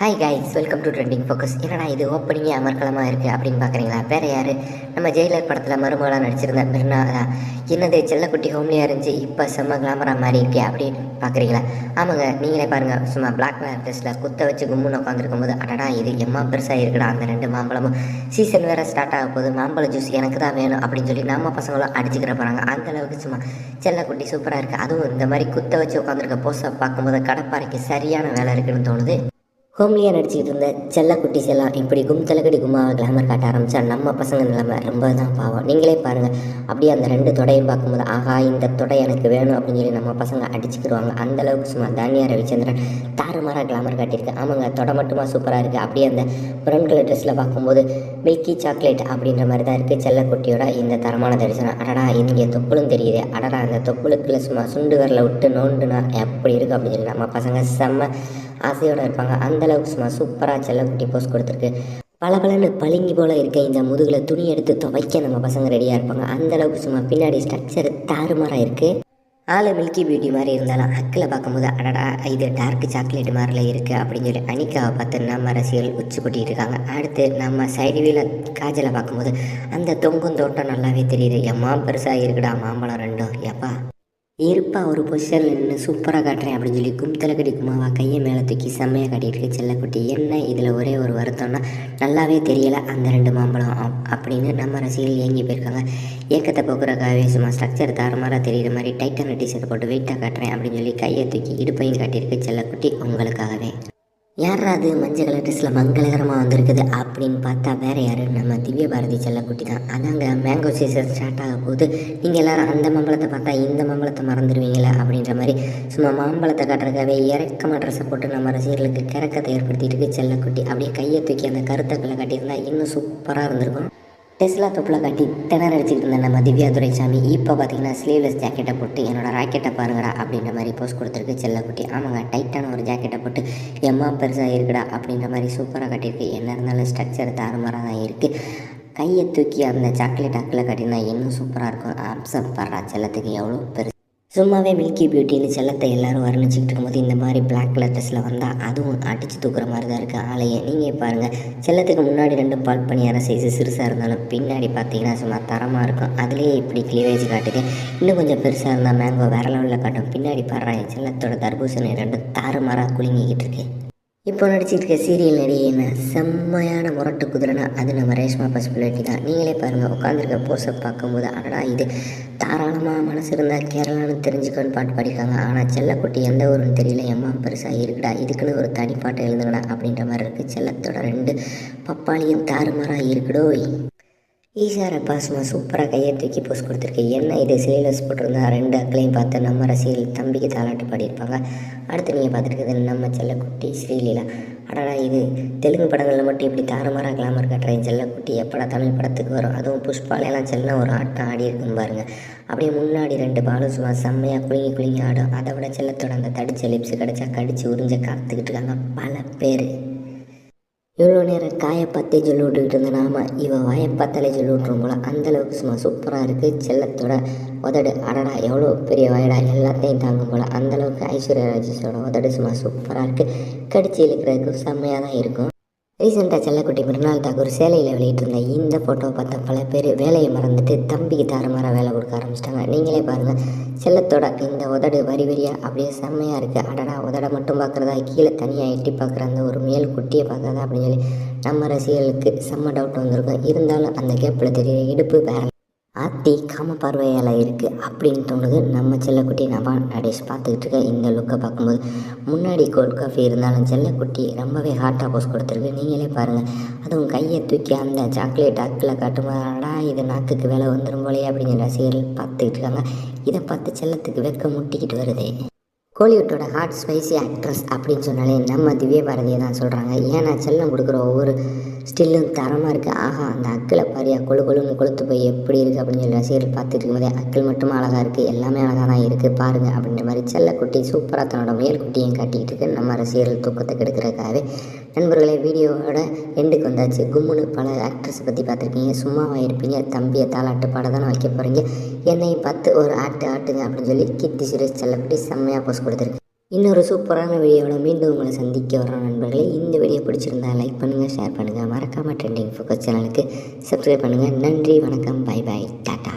Hi guys welcome to trending focus என்னடா இது ஓப்பனிங்கே அமர்க்கலமாக இருக்குது அப்படின்னு பார்க்குறீங்களா? வேறு யார்? நம்ம ஜெயிலர் படத்தில் மருமகளாக நடிச்சிருந்த மிர்னாதா என்னது செல்லக்குட்டி ஹோம்லியாக இருந்துச்சு இப்போ செம்ம கிளாமரா மாதிரி இருக்கே அப்படின்னு பார்க்குறீங்களா? ஆமாங்க நீங்களே பாருங்கள் சும்மா பிளாக் கலர் ட்ரெஸ்ஸில் குத்த வச்சு கும்முன்னு உட்காந்துருக்கும் போது அடடா இது எம்மா பெருசாக இருக்குடா அந்த ரெண்டு மாம்பழமும். சீசன் வேறு ஸ்டார்ட் ஆக போது மாம்பழ ஜூஸ் எனக்கு தான் வேணும் அப்படின்னு சொல்லி நம்ம பசங்களும் அடிச்சுக்கிற போகிறாங்க அந்தளவுக்கு சும்மா செல்லக்குட்டி சூப்பராக இருக்குது அதுவும் இந்த மாதிரி குத்த வச்சு உட்காந்துருக்க போஸை பார்க்கும்போது கடப்பாறைக்கு சரியான வேலை இருக்குன்னு தோணுது. ஹோம்லியாக நடிச்சுக்கிட்டு இருந்த செல்லக்குட்டிஸ் எல்லாம் இப்படி கும் தலைக்கடி கும்மாவை கிளாமர் காட்ட ஆரம்பித்தா நம்ம பசங்க நிலைமை ரொம்ப தான் பாவம். நீங்களே பாருங்கள் அப்படியே அந்த ரெண்டு தொடையும் பார்க்கும்போது ஆஹா இந்த தொடை எனக்கு வேணும் அப்படின்னு சொல்லி நம்ம பசங்க அடிச்சுக்கிடுவாங்க அந்தளவுக்கு சும்மா தானியா ரவிச்சந்திரன் தாறுமாறாக கிளாமர் காட்டியிருக்கு. ஆமாங்க தொடை மட்டுமா சூப்பராக இருக்குது அப்படியே அந்த பிரவுன் கலர் ட்ரெஸ்ஸில் பார்க்கும்போது மில்கி சாக்லேட் அப்படின்ற மாதிரி தான் இருக்குது செல்லக்குட்டியோட இந்த தரமான தரிசனம். அடடா இங்கே தொப்புளும் தெரியுது. அடடா அந்த தொப்புளுக்குள்ள சும்மா சுண்டு வரல விட்டு நோண்டுனா எப்படி இருக்குது அப்படின்னு சொல்லி நம்ம பசங்க செம்ம ஆசையோடு இருப்பாங்க. அந்த அளவுக்கு சும்மா சூப்பராக செல்லக்குட்டி போஸ் கொடுத்துருக்கு. பளபளன்னு பளிங்கி போல இருக்க இந்த முதுகில் துணி எடுத்து துவைக்க நம்ம பசங்க ரெடியாக இருப்பாங்க. அந்த அளவுக்கு சும்மா பின்னாடி ஸ்ட்ரக்சர் தாறுமாறாக இருக்குது ஆளு மில்கி பியூட்டி மாதிரி இருந்தாலும் அக்கில் பார்க்கும்போது அடடா இது டார்க் சாக்லேட் மாதிரில இருக்குது அப்படின்னு சொல்லி அனிகாவை பார்த்து நம்ம ரசிகர்கள் உச்சி கொட்டிட்டு இருக்காங்க அடுத்து நம்ம சைடு காஜலை பார்க்கும்போது அந்த தொங்கும் தோட்டம் நல்லாவே தெரியுது. எம்மா பெருசாக இருக்குடா மாம்பழம் ரெண்டும். எப்பா இருப்பா ஒரு பொசிஷனில் நின்று சூப்பராக காட்டுறேன் அப்படின்னு சொல்லி கும்தலக்கடி கடிக்குமாவா கையை மேலே தூக்கி செம்மையாக காட்டிட்டு இருக்கு செல்லக்குட்டி என்ன இதில் ஒரே ஒரு வருத்தம்னா நல்லாவே தெரியலை அந்த ரெண்டு மாம்பழம் அப்படின்னு நம்ம ரசிகர்கள் ஏங்கி போயிருக்காங்க. ஏக்கத்தை போக்குறக்காகவே சும்மா ஸ்ட்ரக்சர் தாறுமாறாக தெரிகிற மாதிரி டைட்டான டிஷர்ட் போட்டு வெயிட்டாக காட்டுறேன் அப்படின்னு சொல்லி கையை தூக்கி இடுப்பையும் காட்டியிருக்கு செல்லக்குட்டி உங்களுக்காகவே. யார் அது மஞ்சள் கலர் ட்ரெஸ்ஸில் மங்களகரமாக வந்திருக்குது அப்படின்னு பார்த்தா வேற யார்? நம்ம திவ்ய பாரதி செல்லக்குட்டி தான். அதாங்க மேங்கோ சீசன் ஸ்டார்ட் ஆக போது நீங்கள் எல்லோரும் அந்த மாம்பழத்தை பார்த்தா இந்த மாம்பழத்தை மறந்துடுவீங்களா அப்படின்ற மாதிரி சும்மா மாம்பழத்தை காட்டுறதுக்காகவே இறக்கமாக ட்ரெஸ்ஸை போட்டு நம்ம ரசிகர்களுக்கு கிறக்கத்தை ஏற்படுத்திட்டு இருக்கு செல்லக்குட்டி. அப்படியே கையை தூக்கி அந்த கருத்தக்களை காட்டியிருந்தா இன்னும் சூப்பராக இருந்திருக்கும். டெஸ்லா தொப்பில் கட்டி திணற அடிச்சுக்கிட்டு இருந்த நம்ம திவ்யா துரைசாமி இப்போ பார்த்தீங்கன்னா ஸ்லீவ்லெஸ் ஜாக்கெட்டை போட்டு என்னோட ராக்கெட்டை பாருங்கடா அப்படின்ற மாதிரி போஸ்ட் கொடுத்துருக்கு செல்லக்குட்டி ஆமாங்க டைட்டான ஒரு ஜாக்கெட்டை போட்டு எம்மா பெருசாக இருக்குடா அப்படின்ற மாதிரி சூப்பராக கட்டியிருக்கு. என்ன இருந்தாலும் ஸ்ட்ரக்சர் தாறுமாறாக தான் இருக்குது கையை தூக்கி அந்த சாக்லேட் அக்கில் கட்டினா இன்னும் சூப்பராக இருக்கும். அப்சப் படுறா செல்லத்துக்கு எவ்வளோ பெருசு சும்மாவே மில்கி பியூட்டின்னு செல்லத்தை எல்லாரும் வர்ணிச்சுக்கிட்டு இருக்கும்போது இந்த மாதிரி பிளாக் கலர் ட்ரெஸ்ஸில் வந்தால் அதுவும் அடித்து தூக்குற மாதிரி தான் இருக்குது ஆலையை நீங்கள் பாருங்கள் செல்லத்துக்கு முன்னாடி ரெண்டு பால் பணியார சைஸு சிறுசாக இருந்தாலும் பின்னாடி பார்த்தீங்கன்னா சும்மா தரமாக இருக்கும். அதுலேயே இப்படி கிளீவேஜ் காட்டுது. இன்னும் கொஞ்சம் பெருசாக இருந்தால் மேங்கோ வேற லெவலில் காட்டும். பின்னாடி பாடுறா செல்லத்தோட தர்பூசணி ரெண்டும் தாறுமாறாக குலுங்கிக்கிட்டு இருக்கு. இப்போ நடிச்சிருக்க சீரியல் நிறைய என்ன செம்மையான முரட்டு குதிரைனா அது நம்ம ரேஷ்மா பசுபிள்ளி தான். நீங்களே பாருங்கள் உட்காந்துருக்க போஸை பார்க்கும்போது அடடா இது தாராளமாக மனசு இருந்தால் கேரளான்னு தெரிஞ்சுக்கோன்னு பாட்டு பாடியிருக்காங்க. ஆனால் செல்லக்குட்டி எந்த ஊருன்னு தெரியல எம்மா பெருசாக இருக்குடா இதுக்குன்னு ஒரு தனி பாட்டை எழுதுங்கடா அப்படின்ற மாதிரி இருக்குது செல்லத்தோட ரெண்டு பப்பாளியும் தாறுமாறாக இருக்குடோய். ஈஷார் அப்பா சூப்பராக கையை தூக்கி போஸ்ட் கொடுத்துருக்கு. என்ன இது? சிலேபஸ் போட்டிருந்தா ரெண்டு அக்களையும் பார்த்து நம்ம ரசிகர்கள் தம்பிக்கு தாளாட்டு பாடியிருப்பாங்க. அடுத்து நீங்கள் பார்த்துருக்குது நம்ம செல்லக்குட்டி ஸ்ரீலீலா. அடடா இது தெலுங்கு படங்களில் மட்டும் இப்படி தாறுமாறாக கிளாமர் காட்டுறேன் செல்லக்குட்டி எப்படா தமிழ் படத்துக்கு வரும்? அதுவும் புஷ்பாலையெல்லாம் செல்ல ஒரு ஆட்டம் ஆடி இருக்குன்னு பாருங்கள் அப்படியே முன்னாடி ரெண்டு பாலும் சும்மா செம்மையாக குலுங்கி குலுங்கி ஆடும். அதை விட செல்லத்தோட அந்த தடிச்ச லிப்ஸ் கிடச்சா கடிச்சு உறிஞ்ச காத்துக்கிட்டு இருக்காங்க பல பேர். இவ்வளோ நேரம் காயை பார்த்தே சொல்லி விட்டுக்கிட்டு இருந்த நாம இவன் வாயை பார்த்தாலே சொல்லி விட்ருவோம் அந்தளவுக்கு சும்மா சூப்பராக இருக்குது செல்லத்தோட உதடு. அடடா எவ்வளோ பெரிய வயடா. எல்லாத்தையும் தாங்கும் போல். அந்தளவுக்கு ஐஸ்வர்யா ராஜேஷோட உதடு சும்மா சூப்பராக இருக்குது கடிச்சு இழுக்கிறதுக்கு செம்மையாக தான் இருக்கும். ரீசெண்டாக செல்லக்குட்டி மிருனால் தாக்கூர் சேலையில் வெளியிட்டிருந்த இந்த ஃபோட்டோவை பார்த்த பல பேர் வேலையை மறந்துட்டு தம்பிக்கு தாறுமாற வேலை கொடுக்க ஆரம்பிச்சிட்டாங்க. நீங்களே பாருங்கள் செல்லத்தோட இந்த உதடு வரி வரியாக அப்படியே செம்மையாக இருக்குது அடடா உதட மட்டும் பார்க்குறதா? கீழே தனியாக எட்டி பார்க்குற அந்த ஒரு மேல் குட்டியை பார்க்குறதா? அப்படின்னு சொல்லி நம்ம ரசிகர்களுக்கு செம்ம டவுட் வந்திருக்கும். இருந்தாலும் அந்த கேப்பில் தெரிய இடுப்பு வேற ஆத்தி காம பார்வையால் இருக்குது அப்படின்னு தோணுது. நம்ம செல்லக்குட்டி நபா நடேஷ் பார்த்துக்கிட்டு இருக்க இந்த லுக்கை பார்க்கும்போது முன்னாடி கோல்ட் காஃபி இருந்தாலும் செல்லக்குட்டி ரொம்பவே ஹாட்டாக போஸ் கொடுத்துருக்கு. நீங்களே பாருங்கள் அதுவும் கையை தூக்கி அந்த சாக்லேட் அக்கில் காட்டும்போது இது நாக்குக்கு வேலை வந்துடும் போலே அப்படிங்கிற ரசிகர்கள் பார்த்துக்கிட்டு இருக்காங்க. இதை பார்த்து செல்லத்துக்கு வெக்க முட்டிக்கிட்டு வருதே. கோலிவுட்டோட ஹாட் ஸ்பைசி ஆக்ட்ரஸ் அப்படின்னு சொன்னாலே நம்ம திவ்ய பாரதியை தான் சொல்கிறாங்க ஏன்னா செல்லம் கொடுக்குற ஒவ்வொரு ஸ்டில்லும் தரமாக இருக்குது ஆஹா அந்த அக்கில் பாரியா கொழு கொழுன்னு கொளுத்து போய் எப்படி இருக்குது அப்படின்னு சொல்லி ரசிகர்கள் பார்த்துட்டு இருக்கும்போதே அக்கில் மட்டும் அழகாக இருக்குது எல்லாமே அழகாக தான் இருக்குது பாருங்கள் அப்படின்ற மாதிரி செல்லக்குட்டி சூப்பராக தன்னோட மேல் குட்டியும் காட்டிக்கிட்டு இருக்கு. நம்ம ரசிகர்கள் தூக்கத்தை கெடுக்கிறதுக்காகவே. நண்பர்களே வீடியோவோட எண்டுக்கு வந்தாச்சு. கும்முன்னு பல ஆக்ட்ரஸை பற்றி பார்த்துருக்கீங்க சும்மாவாக இருப்பீங்க. தம்பியை தாளாட்டு பாட தானே வைக்க போகிறீங்க என்னையும் பார்த்து ஒரு ஆட்டு ஆட்டுங்க அப்படின்னு சொல்லி கீர்த்தி சுரேஷ் செல்லக்குட்டி செம்மையாக போஸ்ட் கொடுத்துருக்கு. இன்னொரு சூப்பரான வீடியோவில் மீண்டும் உங்களை சந்திக்க வரோம் நண்பர்களே. இந்த வீடியோ பிடிச்சிருந்தா லைக் பண்ணுங்கள் ஷேர் பண்ணுங்கள் மறக்காமல் ட்ரெண்டிங் ஃபோக்கஸ் சேனலுக்கு சப்ஸ்கிரைப் பண்ணுங்கள் நன்றி வணக்கம். Bye bye tata